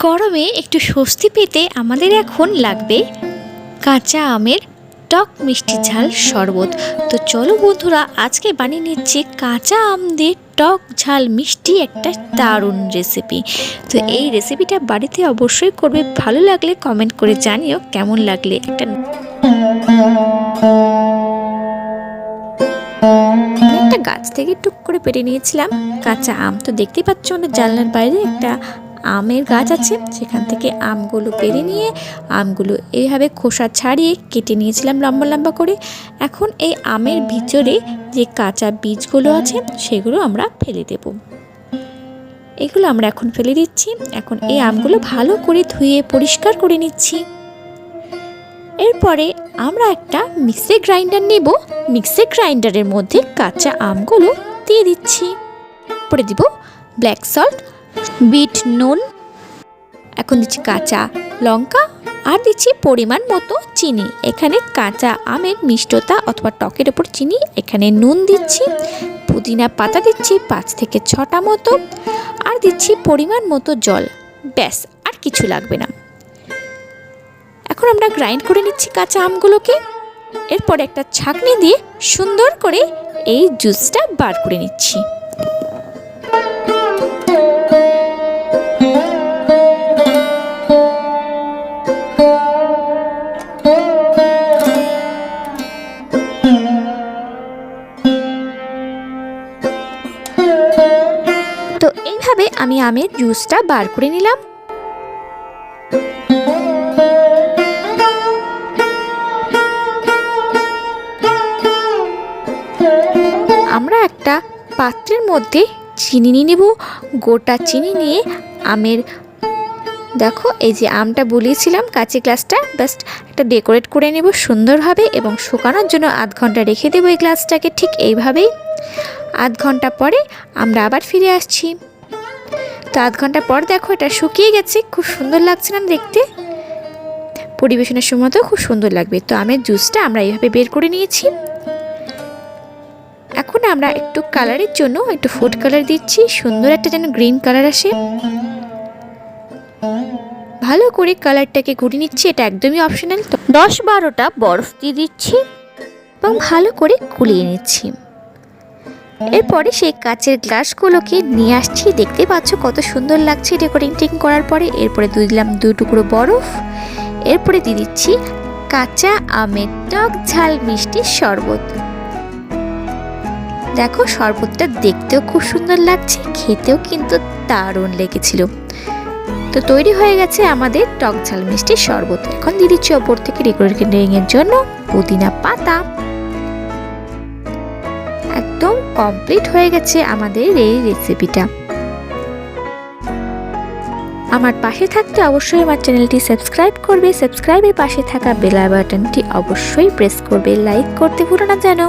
গরমে একটু স্বস্তি পেতে আমাদের এখন লাগবে কাঁচা আমের টক মিষ্টি ঝাল শরবত। তো চলো বন্ধুরা, আজকে বানিয়ে নিচ্ছি কাঁচা আম দিয়ে টক ঝাল মিষ্টি একটা দারুণ রেসিপি তো এই রেসিপিটা বাড়িতে অবশ্যই করবে, ভালো লাগলে কমেন্ট করে জানিও কেমন লাগলে একটা একটা গাছ থেকে টুক করে পেরে নিয়েছিলাম কাঁচা আম। তো দেখতেই পাচ্ছ আমাদের জানলার বাইরে একটা আমের গাছ আছে, সেখান থেকে আমগুলো পেরে নিয়ে আমগুলো এইভাবে খোসা ছাড়িয়ে কেটে নিয়েছিলাম লম্বা লম্বা করে। এখন এই আমের ভিতরে যে কাঁচা বীজগুলো আছে, সেগুলো আমরা ফেলে দেব। এগুলো আমরা এখন ফেলে দিচ্ছি। এখন এই আমগুলো ভালো করে ধুয়ে পরিষ্কার করে নিচ্ছি। এরপরে আমরা একটা মিক্সি গ্রাইন্ডার নেব। মিক্সি গ্রাইন্ডারের মধ্যে কাঁচা আমগুলো দিয়ে দিচ্ছি। পরে দিব ব্ল্যাক সল্ট বিট, নুন, এখন দিচ্ছি কাঁচা লঙ্কা আর দিচ্ছি পরিমাণ মতো চিনি। এখানে কাঁচা আমের মিষ্টতা অথবা টকের ওপর চিনি, এখানে নুন দিচ্ছি, পুদিনা পাতা দিচ্ছি পাঁচ থেকে ছটা মতো, আর দিচ্ছি পরিমাণ মতো জল। ব্যাস, আর কিছু লাগবে না। এখন আমরা গ্রাইন্ড করে নিচ্ছি কাঁচা আমগুলোকে। এরপর একটা ছাঁকনি দিয়ে সুন্দর করে এই জুসটা বার করে নিচ্ছি। এইভাবে আমি আমের জুসটা বার করে নিলাম? আমরা একটা পাত্রের মধ্যে চিনি নিয়ে নেব। গোটা চিনি নিয়ে আমের, দেখো এই যে আমটা বলিয়েছিলাম কাঁচি গ্লাসটা, জাস্ট একটা ডেকোরেট করে নেব সুন্দরভাবে এবং শুকানোর জন্য আধ ঘণ্টা রেখে দেবো এই গ্লাসটাকে ঠিক এইভাবেই। আধ ঘণ্টা পরে আমরা আবার ফিরে আসছি। তো আধ ঘণ্টা পর দেখো এটা শুকিয়ে গেছে, খুব সুন্দর লাগছে না দেখতে? পরিবেশনের সময় তো খুব সুন্দর লাগবে। তো আমের জুসটা আমরা এইভাবে বের করে নিয়েছি। এখন আমরা একটু কালারের জন্য একটু ফুড কালার দিচ্ছি, সুন্দর একটা যেন গ্রিন কালার আসে। ভালো করে কালারটাকে ঘুরিয়ে নিচ্ছি, এটা একদমই অপশনাল। দশ বারোটা বরফ দিয়ে দিচ্ছি এবং ভালো করে কুলিয়ে নিচ্ছি। এরপরে সেই কাচের গ্লাসগুলোকে নিয়ে আসছি। দেখতে পাচ্ছ কত সুন্দর লাগছে ডেকোরেটিং করার পরে। এরপরে দিয়ে দিলাম দু টুকরো বরফ। এরপরে দিয়ে দিচ্ছি কাঁচা আমের টক ঝাল মিষ্টি শরবত। দেখো, শরবতটা দেখতেও খুব সুন্দর লাগছে, খেতেও কিন্তু দারুণ লেগেছিল। তো তৈরি হয়ে গেছে আমাদের টক ঝাল মিষ্টি শরবত। এখন দিয়ে দিচ্ছি ওপর থেকে ডেকোরেটিং এর জন্য পুদিনা পাতা। একদম কমপ্লিট হয়ে গেছে আমাদের এই রেসিপিটা আমার পাশে থাকতে অবশ্যই আমার চ্যানেলটি সাবস্ক্রাইব করবে। সাবস্ক্রাইবের পাশে থাকা বেলা বাটনটি অবশ্যই প্রেস করবে। লাইক করতে ভুলো না যেন।